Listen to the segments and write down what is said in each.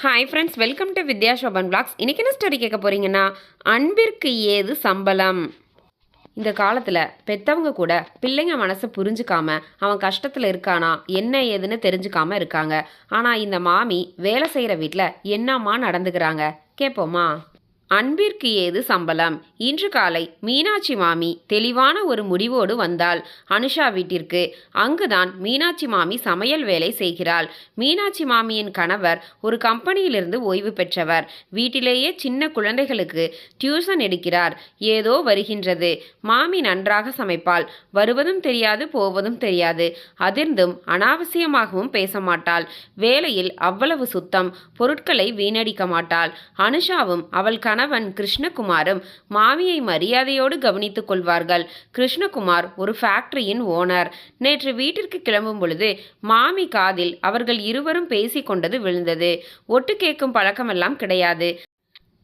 Hi friends welcome to Vidya Shoban blogs இன்றைக்கி என்ன story கேட்க போகிறீங்கன்னா அன்பிற்கு ஏது சம்பளம்? இந்த காலத்தில் பெற்றவங்க கூட பிள்ளைங்க மனசை புரிஞ்சுக்காம அவன் கஷ்டத்தில் இருக்கானா என்ன ஏதுன்னு தெரிஞ்சுக்காம இருக்காங்க. ஆனால் இந்த மாமி வேலை செய்கிற வீட்டில் என்னம்மா நடந்துக்கிறாங்க? கேட்போமா அன்பிற்கு ஏது சம்பளம்? இன்று காலை மீனாட்சி மாமி தெளிவான ஒரு முடிவோடு வந்தாள். அனுஷா வீட்டிற்கு. அங்குதான் மீனாட்சி மாமி சமையல் வேலை செய்கிறாள். மீனாட்சி மாமியின் கணவர் ஒரு கம்பெனியிலிருந்து ஓய்வு பெற்றவர். வீட்டிலேயே சின்ன குழந்தைகளுக்கு டியூஷன் எடுக்கிறார். ஏதோ வருகின்றது. மாமி நன்றாக சமைப்பாள். வருவதும் தெரியாது போவதும் தெரியாது. அதிர்ந்தும் அனாவசியமாகவும் பேச மாட்டாள் வேலையில் அவ்வளவு சுத்தம். பொருட்களை வீணடிக்க மாட்டாள். அனுஷாவும் அவள் கணவன் கிருஷ்ணகுமாரும் மாமியை மரியாதையோடு கவனித்துக் கொள்வார்கள். கிருஷ்ணகுமார் ஒரு ஃபேக்டரியின் ஓனர் நேற்று வீட்டிற்கு கிளம்பும் பொழுது மாமி காதில் அவர்கள் இருவரும் பேசிக் கொண்டது விழுந்தது. ஒட்டு கேட்கும் பழக்கமெல்லாம் கிடையாது.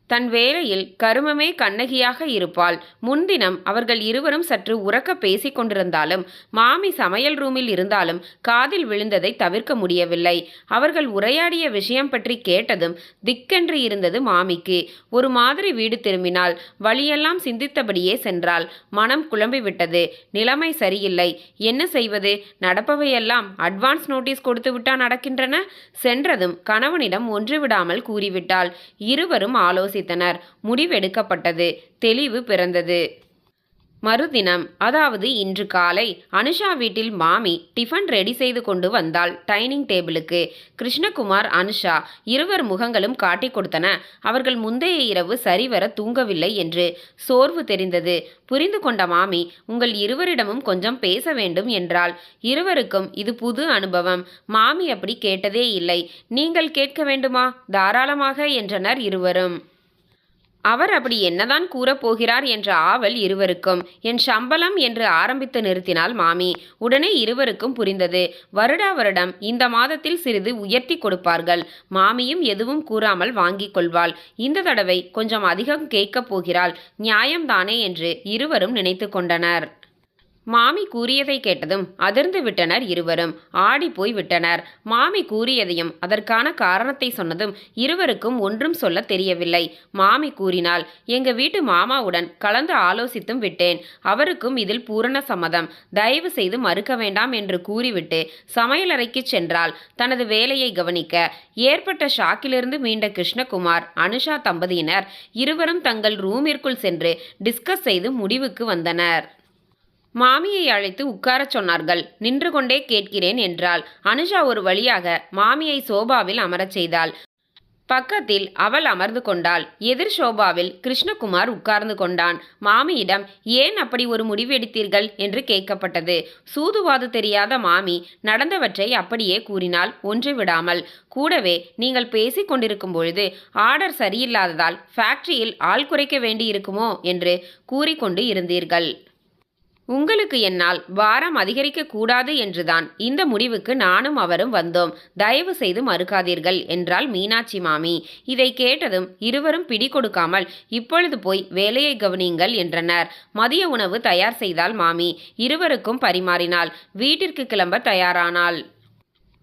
தன் வேலையில் கருமமே கண்ணகியாக இருப்பாள். முன்தினம் அவர்கள் இருவரும் சற்று உறக்க பேசிக் கொண்டிருந்தாலும் மாமி சமையல் ரூமில் இருந்தாலும் காதில் விழுந்ததை தவிர்க்க முடியவில்லை. அவர்கள் உரையாடிய விஷயம் பற்றி கேட்டதும் திக்கென்று இருந்தது மாமிக்கு. ஒரு மாதிரி வீடு திரும்பினாள். வழியெல்லாம் சிந்தித்தபடியே சென்றாள். மனம் குழம்பிவிட்டது. நிலைமை சரியில்லை. என்ன செய்வது? நடப்பவையெல்லாம் அட்வான்ஸ் நோட்டீஸ் கொடுத்துவிட்டா நடக்கின்றன? சென்றதும் கணவனிடம் ஒன்று விடாமல் கூறிவிட்டாள். இருவரும் ஆலோசனை யோசித்தனர் முடிவெடுக்கப்பட்டது. தெளிவு பிறந்தது. மறுதினம் அதாவது இன்று காலை அனுஷா வீட்டில் மாமி டிஃபன் ரெடி செய்து கொண்டு வந்தாள் டைனிங் டேபிளுக்கு. கிருஷ்ணகுமார் அனுஷா இருவர் முகங்களும் காட்டி கொடுத்தன. அவர்கள் முந்தைய இரவு சரிவர தூங்கவில்லை என்று சோர்வு தெரிந்தது. புரிந்து கொண்ட மாமி உங்கள் இருவரிடமும் கொஞ்சம் பேச வேண்டும் என்றாள். இருவருக்கும் இது புது அனுபவம். மாமி அப்படி கேட்டதே இல்லை. நீங்கள் கேட்க வேண்டுமா? தாராளமாக என்றனர் இருவரும். அவர் அப்படி என்னதான் கூறப்போகிறார் என்ற ஆவல் இருவருக்கும். என் சம்பளம் என்று ஆரம்பித்து நிறுத்தினாள் மாமி உடனே இருவருக்கும் புரிந்தது. வருடா வருடம் இந்த மாதத்தில் சிறிது உயர்த்தி கொடுப்பார்கள். மாமியும் எதுவும் கூறாமல் வாங்கிக் கொள்வாள். இந்த தடவை கொஞ்சம் அதிகம் கேட்கப் போகிறாள். நியாயம்தானே என்று இருவரும் நினைத்து கொண்டனர். மாமி கூறியதை கேட்டதும் அதிர்ந்து விட்டனர் இருவரும். ஆடி போய் விட்டனர். மாமி கூறியதையும் அதற்கான காரணத்தை சொன்னதும் இருவருக்கும் ஒன்றும் சொல்ல தெரியவில்லை. மாமி கூறினால் எங்க வீட்டு மாமாவுடன் கலந்து ஆலோசித்தும் விட்டேன். அவருக்கும் இதில் பூரண சம்மதம். தயவு செய்து மறுக்க வேண்டாம் என்று கூறிவிட்டு சமையலறைக்கு சென்றால் தனது வேலையை கவனிக்க ஏற்பட்ட ஷாக்கிலிருந்து மீண்ட கிருஷ்ணகுமார் அனுஷா தம்பதியினர் இருவரும் தங்கள் ரூமிற்குள் சென்று டிஸ்கஸ் செய்து முடிவுக்கு வந்தனர். மாமியை அழைத்து உட்காரச் சொன்னார்கள். நின்று கொண்டே கேட்கிறேன் என்றாள். அனுஷா ஒரு வழியாக மாமியை சோபாவில் அமரச் செய்தாள். பக்கத்தில் அவள் அமர்ந்து கொண்டாள். எதிர் சோபாவில் கிருஷ்ணகுமார் உட்கார்ந்து கொண்டான். மாமியிடம் ஏன் அப்படி ஒரு முடிவெடுத்தீர்கள்? என்று கேட்கப்பட்டது. சூதுவாது தெரியாத மாமி நடந்தவற்றை அப்படியே கூறினால் ஒன்று விடாமல். கூடவே நீங்கள் பேசிக் கொண்டிருக்கும் பொழுது ஆர்டர் சரியில்லாததால் ஃபேக்டரியில் ஆள் குறைக்க வேண்டியிருக்குமோ? என்று கூறிக்கொண்டு இருந்தீர்கள். உங்களுக்கு என்னால் பாரம் அதிகரிக்க கூடாது என்றுதான் இந்த முடிவுக்கு நானும் அவரும் வந்தோம். தயவு செய்து மறுக்காதீர்கள் என்றாள் மீனாட்சி மாமி. இதை கேட்டதும் இருவரும் பிடி கொடுக்காமல் இப்பொழுது போய் வேலையை கவனியுங்கள் என்றனர். மதிய உணவு தயார் செய்தால் மாமி. இருவருக்கும் பரிமாறினாள். வீட்டிற்கு கிளம்ப தயாரானாள்.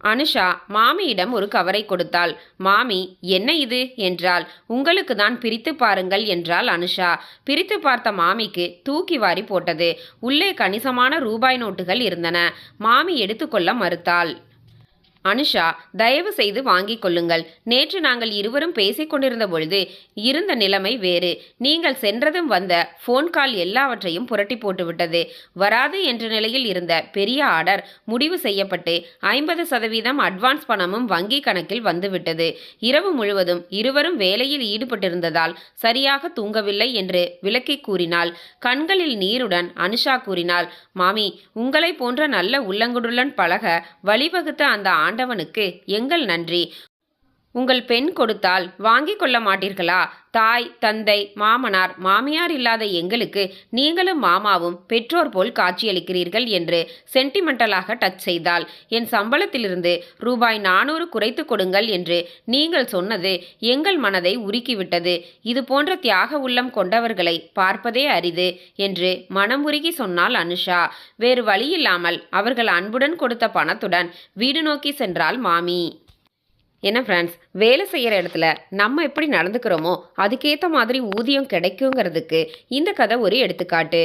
அனுஷா மாமியிடம் ஒரு கவரை கொடுத்தாள். மாமி என்ன இது? என்றால் உங்களுக்கு தான் பிரித்து பாருங்கள் என்றாள் அனுஷா. பிரித்து பார்த்த மாமிக்கு தூக்கி வாரி போட்டது. உள்ளே கணிசமான ரூபாய் நோட்டுகள் இருந்தன. மாமி எடுத்துக்கொள்ள மறுத்தாள். அனுஷா தயவு செய்து வாங்கிக் கொள்ளுங்கள். நேற்று நாங்கள் இருவரும் பேசிக் கொண்டிருந்த பொழுது இருந்த நிலைமை வேறு. நீங்கள் சென்றதும் வந்த ஃபோன் கால் எல்லாவற்றையும் புரட்டி போட்டுவிட்டது வராது என்ற நிலையில் இருந்த பெரிய ஆர்டர் முடிவு செய்யப்பட்டு ஐம்பது சதவீதம் அட்வான்ஸ் பணமும் வங்கி கணக்கில் வந்துவிட்டது இரவு முழுவதும் இருவரும் வேலையில் ஈடுபட்டிருந்ததால் சரியாக தூங்கவில்லை என்று விளக்கி கூறினாள். கண்களில் நீருடன் அனுஷா கூறினாள் மாமி உங்களை போன்ற நல்ல உள்ளங்குடுடன் பழக வழிவகுத்த அந்த ஆண்டவனுக்கு எங்கள் நன்றி. உங்கள் பெண் கொடுத்தால் வாங்கிக் கொள்ள மாட்டீர்களா? தாய் தந்தை மாமனார் மாமியார் இல்லாத எங்களுக்கு நீங்களும் மாமாவும் பெற்றோர் போல் காட்சியளிக்கிறீர்கள் என்று சென்டிமெண்டலாக டச் செய்தால் என் சம்பளத்திலிருந்து ரூபாய் நானூறு குறைத்து கொடுங்கள் என்று நீங்கள் சொன்னது எங்கள் மனதை உருக்கிவிட்டது. இது போன்ற தியாக உள்ளம் கொண்டவர்களை பார்ப்பதே அரிது என்று மனம் உருகி சொன்னாள் அனுஷா. வேறு வழியில்லாமல் அவர்கள் அன்புடன் கொடுத்த பணத்துடன் வீடு நோக்கி சென்றாள் மாமி. என்ன ஃப்ரெண்ட்ஸ் வேலை செய்கிற இடத்துல நம்ம எப்படி நடந்துக்கிறோமோ அதுக்கேற்ற மாதிரி ஊதியம் கிடைக்குங்கிறதுக்கு இந்த கதை ஒரு எடுத்துக்காட்டு.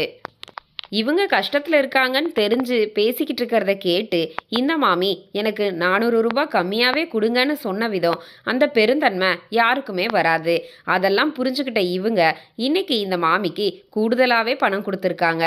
இவங்க கஷ்டத்தில் இருக்காங்கன்னு தெரிஞ்சு பேசிக்கிட்டு இருக்கிறத கேட்டு இந்த மாமி எனக்கு நானூறு ரூபாய் கம்மியாகவே கொடுங்கன்னு சொன்ன விதம் அந்த பெருந்தன்மை யாருக்குமே வராது. அதெல்லாம் புரிஞ்சுக்கிட்ட இவங்க இன்னைக்கு இந்த மாமிக்கு கூடுதலாகவே பணம் கொடுத்துருக்காங்க.